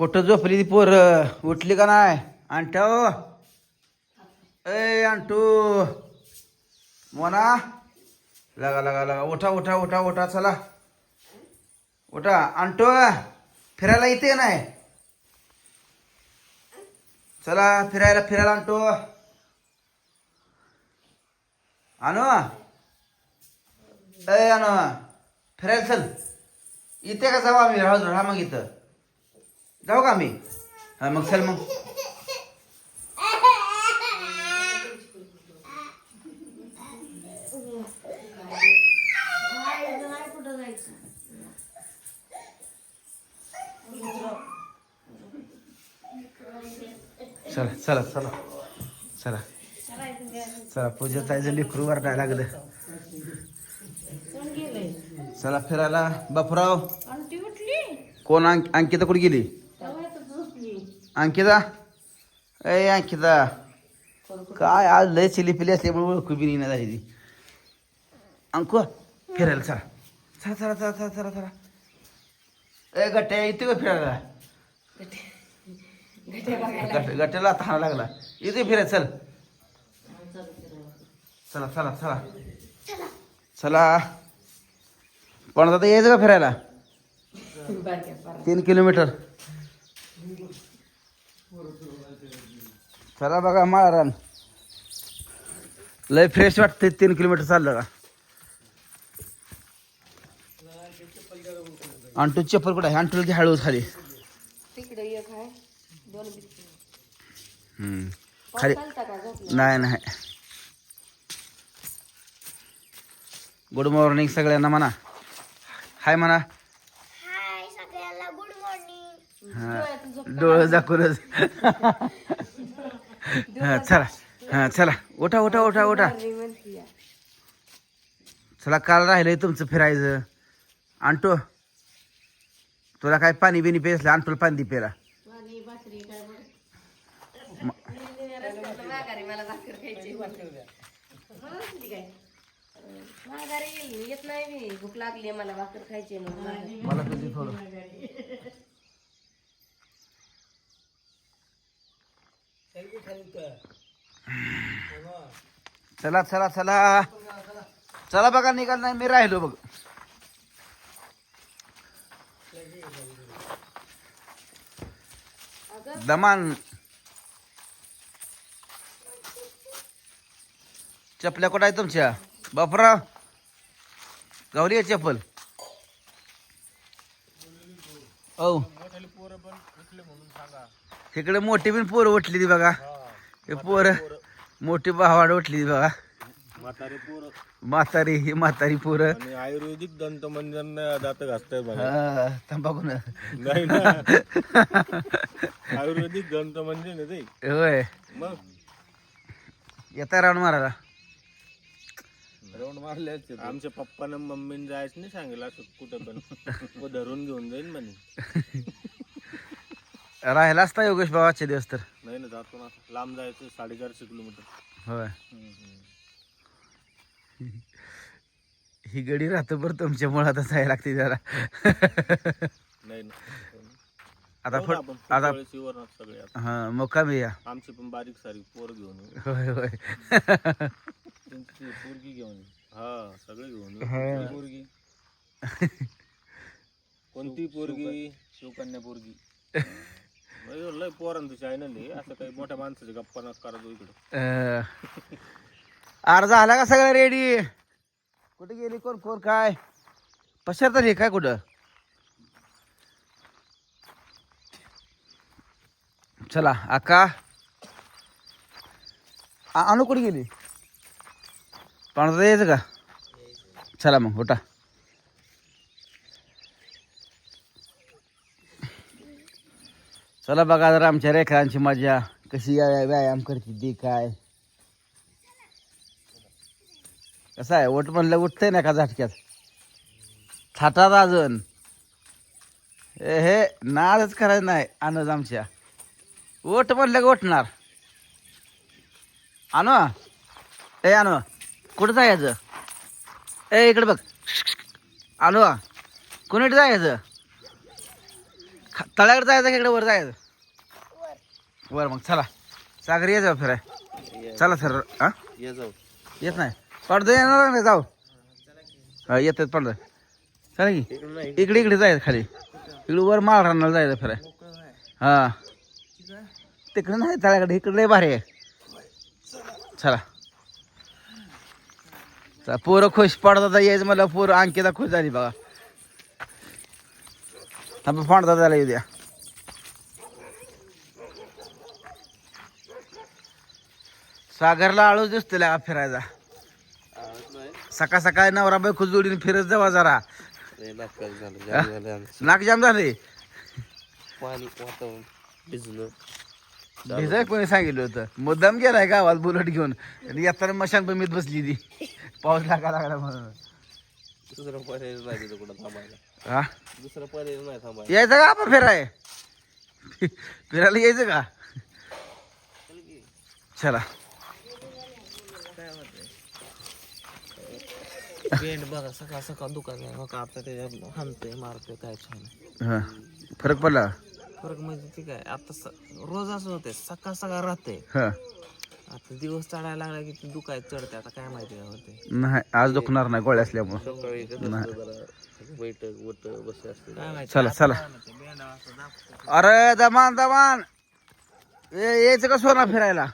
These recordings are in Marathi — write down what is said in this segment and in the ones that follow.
कुठं झोपली ती पोर. उठली का नाही? आणटो ए आणटू मोना. लगा लगा लगा. उठा उठा उठा उठा चला. उठा. आणतो फिरायला येते नाही? चला फिरायला फिरायला आणतो आणू ए आणू फिरायला चल. इथे का जाऊ आम्ही? राहू राहा मग इथं. जाऊ का आम्ही हा मग चल मग. चला चला चला. चला. चला पूजा ताईचं लेकरू वरडायला लागलं. चला फिरायला. बापूराव. कोण अंक अंकिता कुठे गेली? अंकिता. ए अंकिता. काय आज लय चिली पिली असल्यामुळे ओळखू बी नाही झाली ती. अंकु फिरायला चला. चला चला चला चला चला चला. ए गट्ट्या इथे का फिरायला. गट- गट्ट्याला आता हाणा लागला. इथे फिराय चल. चला चला चला. चला. पण आता यायचं का फिरायला? तीन किलोमीटर. चला बघा माळरान. लय फ्रेश वाटते तीन किलोमीटर चाललं का? अंटू चप्पल कुठं आहे? अंटूला घे हळू खाली. खाली. नाही नाही. गुड मॉर्निंग सगळ्यांना म्हणा. हाय म्हणा. हाय सगळ्यांना गुड मॉर्निंग हा. डोळं दाखवूनच हा चला. हा चला. उठा उठा उठा उठा. चला काल राहिलंय तुमचं फिरायचं. आणतो. तुला काय पाणी बिनी पेसलं आणतो पाणी दे पेला मला भाकर खायची मला नसली काय अं, माघारी येईल येत नाही मी भूक लागली मला भाकर खायची आहे म्हणून माघारी. मला कधी थोडं चला चला चला. चला बघा निघाल नाही मी राहिलो बघ. दमान. चपल्या कुठं आहे तुमच्या? बापरा गावली आहे चप्पल. औ. तिकडे मोठी पण पोरं उठली ती बघा. हे पोरं मोठी भावाड उठली बघा. म्हातारे पोर. म्हातारी ही म्हातारी पोरं. आणि आयुर्वेदिक दंत मंजन दात घासताय बघा. हा, तंबाखू न. नाही ना. आयुर्वेदिक दंत मंजन आहे ते. होय. मग? येता राऊंड मारायला. राऊंड मारले आमच्या पप्पानं मम्मीने जायचं नाही सांगितलं असं कुठं पण. व धरून घेऊन जाईन म्हणे. राहिला असता योगेश बाबाचे दिवस तर? नाही ना जातो ना लांब जायचं साडेचारशे किलोमीटर. होय. ही गडी राहतो बरं तुमच्या मुळात जायला लागते जरा. नाही ना आता फुट आता पुढच्या वेळेस येऊ ना सगळे आता. हा मुक्कामी या. आमची पण बारीक सारी पोर घेऊन येऊ. होय होय. त्यांची पोरगी घेऊन. हा सगळे घेऊन येऊ. हा. कोणती पोरगी? कोणती पोरगी? शिवकन्या पोरगी. म्हणजे लय- लय पोरांचं चॅनल आहे असं काही मोठ्या माणसाच्या गप्पा नका करा इकडे. अं, अर्ज झाला का सगळं रेडी कुठे गेली कोण? कोण काय? पश्चात हे काय कुठं? चला आका. आ- अनु कुठे गेली? पाण्यात यायचं का? चला मग उठा. चला बघा जरा आमच्या रेखांची मजा. कशी या- व्यायाम करते ती काय. कसं आहे ओट म्हणलं उठतंय ना का झटक्यात. थाटात अजून. ए हे नादच करायचं नाही आणच आमच्या. ओट म्हणलं का उठणार. आणू ए आणू कुठं जायचं? ए इकडे बघ. आणू कुणीकडे जायचं? तळ्याकडे जायचं का इकडे वर जायचं? वर. वर मग चला. सागर ये जाऊ फिराय. चला सर हा ये जाऊ. येत नाही. पडदं येणार नाही जाऊ. हा येतात पडदं. चला की. इकडे इकडे जायचं खाली. इकडे वर माळ रानाला जायचं फिराय. हा. तिकडे नाही तळ्याकडे. इकडे लय भारी आहे. चला. चला, पोरं खुश. पडतात यायचं मला पोरं अंकिता खुश झाली बघा. आपण फांडता झाला येऊ द्या. सागरला आळूच दिसतो का फिरायचा सकाळ सकाळी नवरा बायको जोडीने फिरत जावा जरा. नाक जाम झाले पाणी वातावरण भिजलं. भिजाय कोणी सांगितलं होतं. मुद्दाम गेलाय गावात बुलट घेऊन. आणि येताना मशान पण मीत बसली ती. पाऊस लागा लागला म्हणून. दुसरा पर्याय नाही तिथं कुठं थांबायला. हा? दुसरा पर्याय नाही थांबायला यायचं का आपण फिराय? फिरायला यायचं का? चला. पेंट बघा सकाळ सकाळ दुकान आहे. बघा आता त्याच्या हाणतोय मारतोय काय छान हा. फरक पडला? फरक म्हणजे ते काय आता स- रोज असं होते सकाळ सकाळ राहते हा. आता दिवस चढायला लागला की ते दुखाय चढते आता काय माहिती काय होते नाही आज दुखणार नाही गोळ्या असल्यामुळं. सकाळी बैठक वट बस असते काय माहिती? चला चला. अरे दमान दमान. ए यायचं का सोना फिरायला?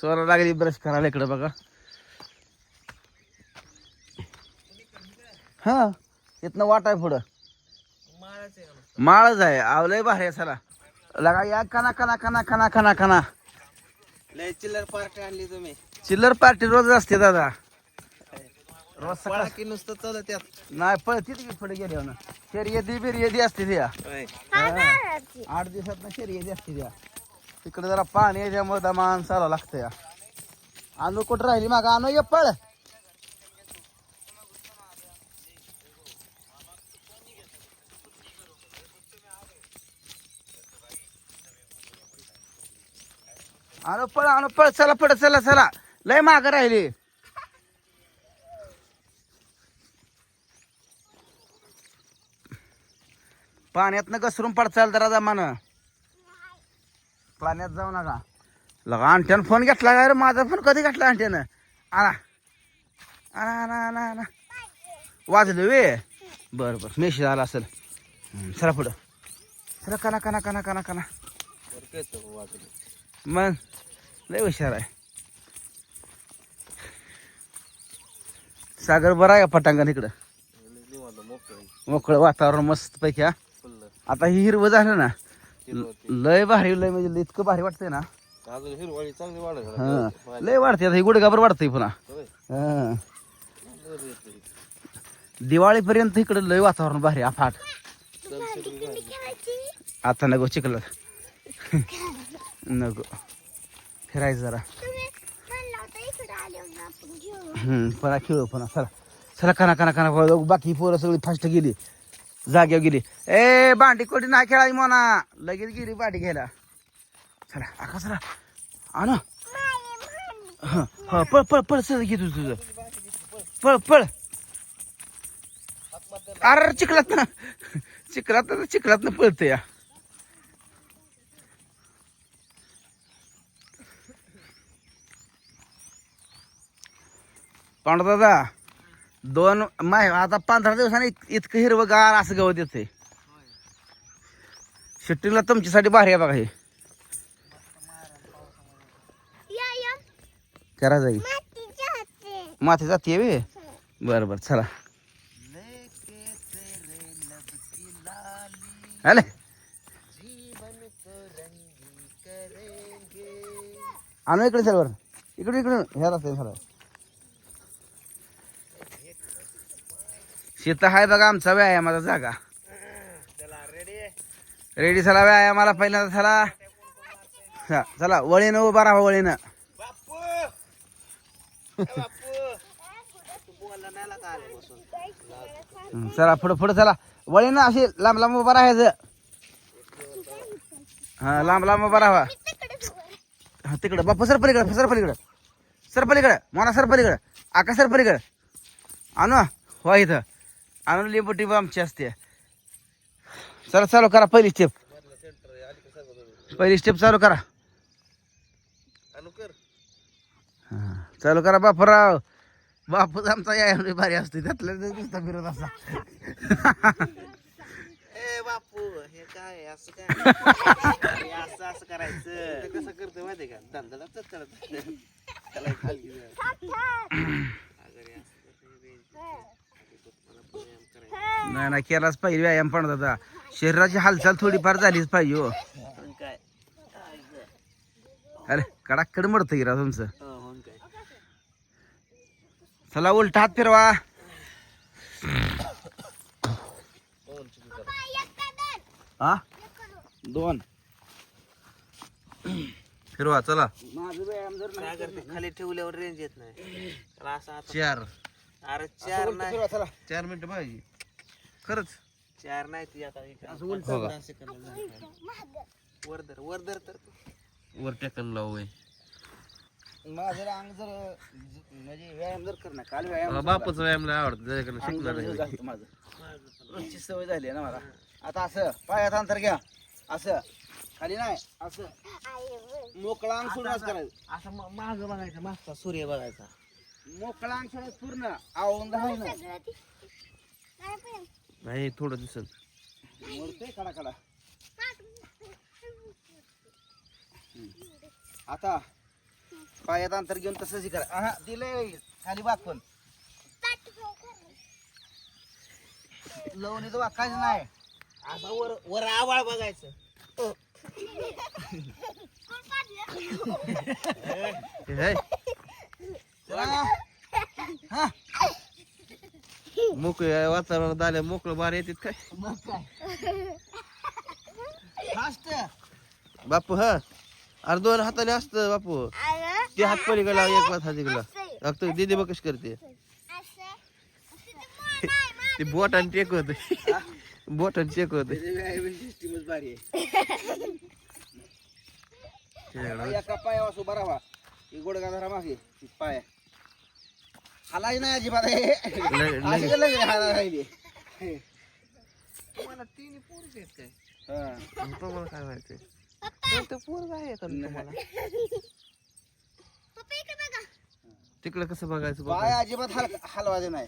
सोना लागली ब्रश करायला इकडे बघा. हा इथनं वाट आहे पुढं माळच आहे. आवलंय भारी आहे चला. लगा या कना कना कना कना कना कना लय चिल्लर पार्टी आणली तुम्ही. चिल्लर पार्टी रोज असते दादा. रोज सकाळ की नुसतं चालत यात. नाही पळती की पुढे गेले ना. शर्यती बिर्यती असते त्या. आठ दिवसात ना शर्यती असते त्या. तिकडे जरा पाणी त्यामुळे चालावं लागतं या. आणू कुठं राहिली माग? आणू ये पळ. आणू पळ आणू पळ चला पळ चला चला. लय माग राहिली. पाण्यातनं घसरून पडचाल जरा जमानं. पाण्यात जाऊ नका. लगा आणट्यानं फोन घेतला का रे? माझा फोन कधी घेतला आणट्यानं आणा आणा आणा आणा आणा वाजलं वे. बरं बरं. मेसेज आला असेल. चला पुढं. चला कना कना कना कना कना. मग लय हुशार आहे. सागर बरा आहे का पटांगण इकडं? मोकळं वातावरण मस्त पैकी हा? आता ही हिरवं झालं ना ल- लय भारी लय म्हणजे इतकं भारी वाटतंय ना. हा. लय वाढते आता ही गुडगाबर वाढतंय पुन्हा. हा. दिवाळीपर्यंत इकडं लय वातावरण भारी खेळायची आता नको चिखलात. नको. फिरायचं जरा. पुन्हा खेळू पुन्हा चला. चला कना कना कना पळू. बाकी पोरं सगळी फास्ट गेली. जाग्यावर गेली. ए भांडी कोटी नाही खेळायची म्हणा लगेच गेली भांडी घ्यायला. चला आका चला. आणा. हा हा पळ पळ पळ सर घे तुझं तुझं. पळ पळ. अरे चिखलात ना. चिखलात चिखलात ना पळतं या पांडू दादा दोन माय आता पंधरा दिवसांनी इत- इतकं हिरवगार असं गवत येते शूटिंगला तुमच्यासाठी भारी आहे बघा हे. या या. करा जाईल मातीच्या हाते. माथे जाते वे बरं बरं चला. आले. आणू इकडे चल बरं. इकडे इकडे ह्या रस्त्याने चला शेत आहे बघा आमचा व्यायामाचा जागा. रेडी झाला व्यायामाला पहिल्यांदा चला हा, चला वळीनं उभा राहा वळीनं. चला पुढं पुढं चला. वळीनं अशी लांब लांब उभा राहायचं. हा लांब लांब उभा राहा. हा तिकडं. बापू सर पलीकडं सर पलीकडं सर पलीकडं मोना सर पलीकडं आका सर पलीकडं आणू हो. इथं. आणून लिंबू टिंबू आमची असते. चला चालू करा पहिली स्टेप पहिली स्टेप चालू करा. हा, चालू करा बापूराव. बापूच आमचा या भारी असते त्यातल्या दिसता फिरत असा. ए बापू हे काय असं काय? असं असं करायचं. कसं करतो माहितीये का? दंदला चढत त्याला खाली अगर हे असं कसं हे मला व्यायाम करायचा नाही नाही केलाच पाहिजे व्यायाम पण दादा शरीराची हालचाल थोडीफार झालीच पाहिजे हो. पण काय काय गं? अरे कडाकड मरतं गिरा तुमचं? काय चला उलट हात फिरवा. हा? दोन. फिरवा चला. माझं व्यायाम जर नाही करते खाली ठेवल्यावर रेंज येत नाही. त्याला असं आता चार. अरे चार नाही. चला. चार मिनिटं पाहिजे. खरंच. चार नाही ती आता इथे असं उलटं पाच- पाच सेकंद झाले. वर धर वर धर तर तू. वर टेकन लावू माझं अंग जर म्हणजे व्यायाम जर करणार काल व्यायाम बापाचं व्यायाम लय आवडतं त्याच्याकडे अंग शिकणार जर नाही. झालं माझं. रोजची सवय झाली आहे ना मला. आता असं पायात अंतर घ्या. असं. खाली नाही असं. मोकळा अंग सोडूनच करायचं. असं माग बघायचं मागचा सूर्य बघायचा. मोकळा अंग सोडत पूर्ण आवून राहायचं. नाही थोडं दिसत कडा कडा आता पायात अंतर घेऊन तसंच हे करा. हा दिलंय खाली बाग पण लवणीचं वाकायचं नाही. असं वर वर आवाळ बघायचं. हे. हा. मोकळे वातावरणात आले मोकळं बार येतात काय? मग काय फास्ट बापू हा. अरे दोन हाताने असतं बापू. ते हात पलीकडला एक हात हातीकडला लागतो दीदी बघ कशी करते. ते बोटाने टेक होत. बोटाने टेक होत. सिस्टीमच भारी आहे एका पायावर उभा राहा. गोडगा धरा मागे पाय. हालाय नाही अजिबात. हे. अशी का लगेच हालायला राहिली? तुम्हाला तिन्ही पोरच आहेत काय हा. तुम्हाला काय माहिती? कोणतं पोरग आहे का तुम्हाला. तिकडं कसं बघायचं बघ पाय अजिबात हल हलवायचे नाही.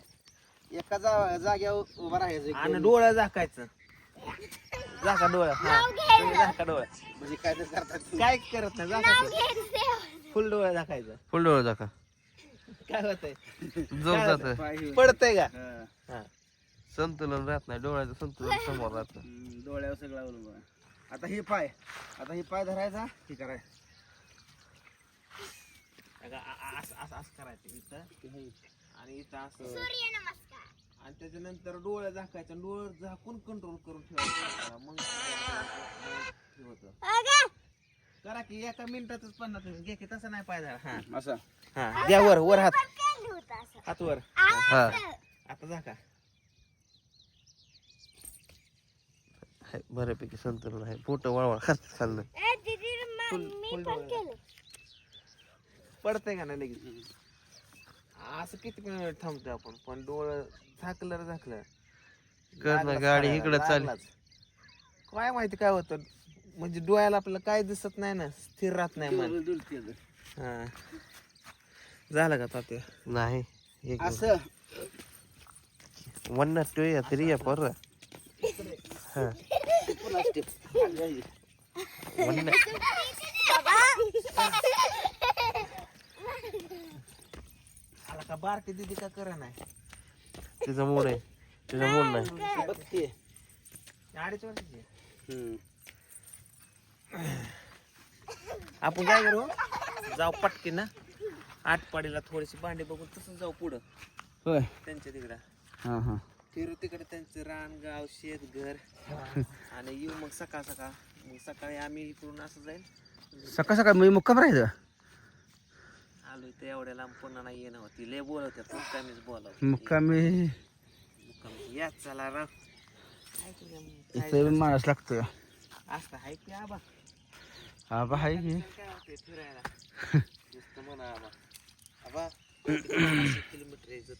एका जा जाग्यावर उभा राहायचं आणि डोळ्या झाकायचं. झाका डोळ्या हा. तुम्ही झाका डोळ्या. म्हणजे काय ते करतात काय करत नाही झाकायचं. फुल डोळ्या झाकायचं. फुल डोळं दाखा काय हे- पडतंय का? हा. हा. संतुलन राहत नाही डोळ्याचं संतुलन समोर राहत हम्म, डोळ्यावर सगळं अवलंबून आहे. आता हे पाय आता हे पाय धरायचा हे करायचं. अगं, आ- आ- असं असं असं करायचं इथं. आणि इथं असं. आणि त्याच्यानंतर डोळे झाकायचं आणि डोळे झाकून कंट्रोल करून ठेवायचं. की एका मिनिटातच पन्नास मिनिट घे की तसं नाही पाहिजे हा. असं? हा. द्या वर वर हात. हात वर. हा. आता झाका हाय, बऱ्यापैकी संतुलन आहे. पोट वळवळ खात खाल्लं. फुल फुल डोळे पडतंय का नाही लगेच? असं किती वेळ थांबतो आपण पण डोळं झाकलं रे झाकलं. गाडी इकडं चाल. लागलाच. काय माहिती काय होतं? म्हणजे डोळ्याला आपल्याला काय दिसत नाही ना स्थिर राहत नाही मन. हा. झालं का तात्या? नाही. एक असं. वन्ना टोया तरी या पोर हा. आला का बारकी दिदी का करा नाही? तिचा मूड आहे. तिचा मूड नाही. अडीच वर्षाची आहे. हम्म. आपण काय करू? जाऊ पटकी ना आटपाडीला थोडीशी भांडी बघून तसं जाऊ पुढं. होय. त्यांच्या तिकडं. हा हा. फिरू तिकडे त्यांचं रान गाव शेत घर आणि येऊ मग सकाळ सकाळ. मग सकाळी आम्ही इकडून असं जाईल. सकाळ सकाळ मी मुक्काम राहायचं? आलो इथं एवढ्या लांब पुन्हा नाही येणं होती. लय बोलवतात मग काय मीच बोलाव मुक्कामी या चला राव काय माणूस लागतो असं आहे की आबा? की आबा किलोमीटर यायचं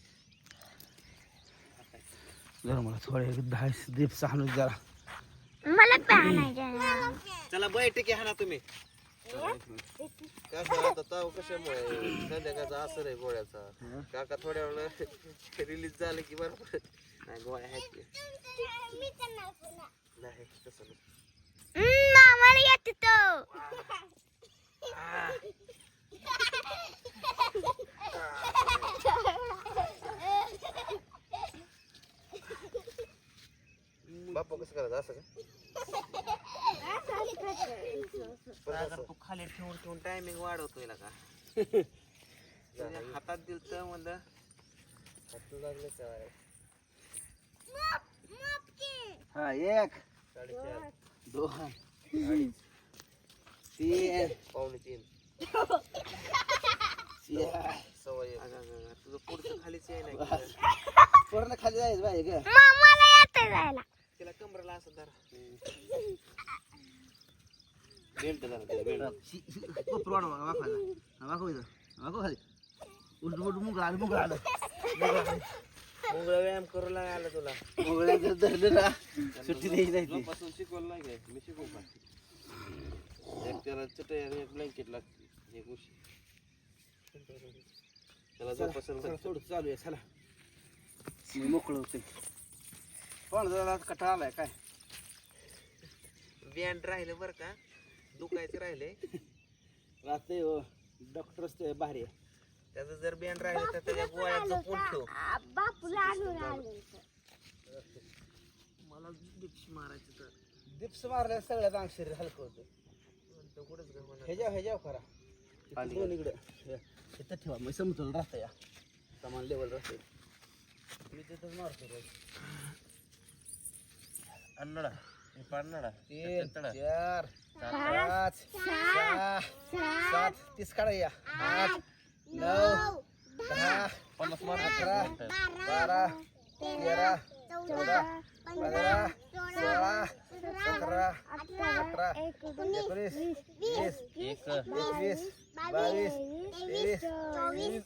जरा मला थोडे दहा दीप सहानूच जरा मला चला बैठकी हा ना तुम्ही. कसं आता ताव कशामुळे? संध्याकाळचा असर आहे गोळ्याचा. काका थोड्या वेळा रिलीज झालं की बरोबर. नाही गोळ्या आहेत की. नाही तसं नाही. मामाला येत तो बाप्पा कसं करायचं असं का? तू खाली ठेवून ठेवून टायमिंग वाढवतोय ना का? हातात दिल तर म्हणलं. हात लागले हा एक. साडेचार. दोन तीन पावणे तीन सवय तुझं पुढचं खालीच आहे ना पूर्ण खाली जायचं बाई ग मामाला येत जायला तिला कमरेला असं धर बेल्ट झाला त्याला बेल्ट कोपरू इथं खाली उलट उलट मुंगळा आलं आलं मुंगळा आलं मोगळा व्यायाम करू लागला तुला. मुंगळ्या जर धरलं ना सुट्टी द्यायची नाही ती. पासून शिकवलं नाही काय मी शिकवू का? एक त्याला चटई आणि एक ब्लँकेट लागते एक उशी. त्याला जो पसंत चला, सोड चालू आहे चला. मी मोकळं होते. पण जरा कटाळा आलाय काय? बँड राहिलं बरं का? दुखायचं राहिले राहते हो डॉक्टर असते भारी आहे त्याचं जर बँड राहिलं तर त्याच्या गोळ्यात ठेव. बापूला आणून आलं मला डिप्स मारायचं तर. दिप्स मारल्या सगळ्यात अंग शरीर हलकं होतं. कुठंच काय होणार ह्याच्या ह्याच्या खरा खाली दोन इकडं. हे, इथं ठेवा. मग समतोल राहतं या. समान लेवल राहते. मी तिथंच मारतो रोज. अन्नडा. मी पाडणारा तीन. चार पाच सहा सात. तीस काढा या. आठ नऊ दहा अकरा बारा तेरा चौदा पंधरा सोळा सतरा अठरा एकोणीस वीस एक एकवीस बावीस तेवीस चोवीस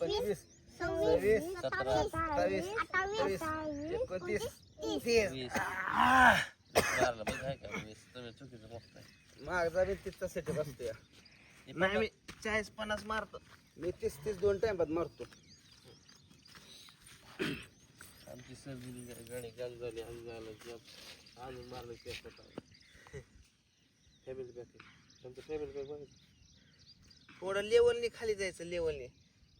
पंचवीस सव्वीस सतरा सत्तावीस अठ्ठावीस एकोणतीस तीस. माझा मी तिथचा सेटअप असतो या. नाही मी चाळीस पन्नास मारतो. मी तीस तीस दोन टाइमात मारतो. आमची सर्दी गाडी गाडी झाली आम्ही झालं की अजून मारलं की असं फॅमिली पॅक तुमचं फॅमिली पॅक बघायचं थोडं लेवलने खाली जायचं लेवलने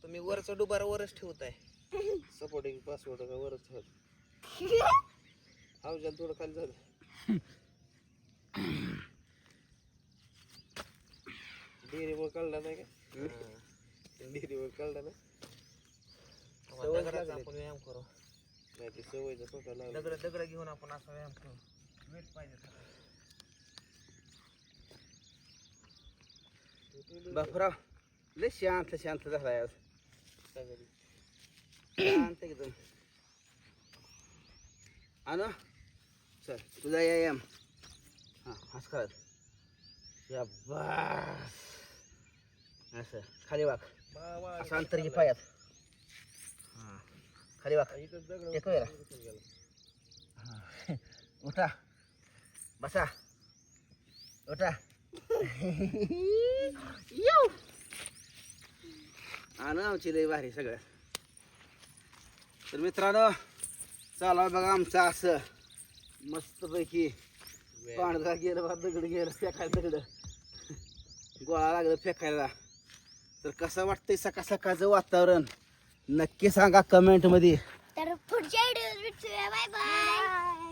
तुम्ही वरचा डुबारा वरच ठेवताय. सपोर्टिंग पासवर्ड का वरच ठेवत हा थोडं खाली झालं डेअरीवर कळला नाही का? डेअरीवर कळला ना सवय दगडाचा लागली. आपण व्यायाम करू. नाही ते लागला. दगड दगड घेऊन आपण असा व्यायाम करू. वेट पाहिजे बापराव लय शांत शांत झालाय आज. सगळी. शांत एकदम आनो चल तुझा व्यायाम. हां हस करत. शाबास असं. खाली वाक. असं अंतर घे पायात. हां. खाली वाक. एक वेळा. हां. उठा. बसा. उठा. येऊ आणि आमची लई भारी सगळं. तर मित्रांनो चाला बघा आमचं असं मस्तपैकी. पांढरा गेलं बा दगड गेलं फेकायला दगड. गोळा लागलं फेकायला. तर कसं वाटतंय सकाळ सकाळचं वातावरण? नक्की सांगा कमेंटमध्ये. तर पुढच्या व्हिडिओ बाय बाय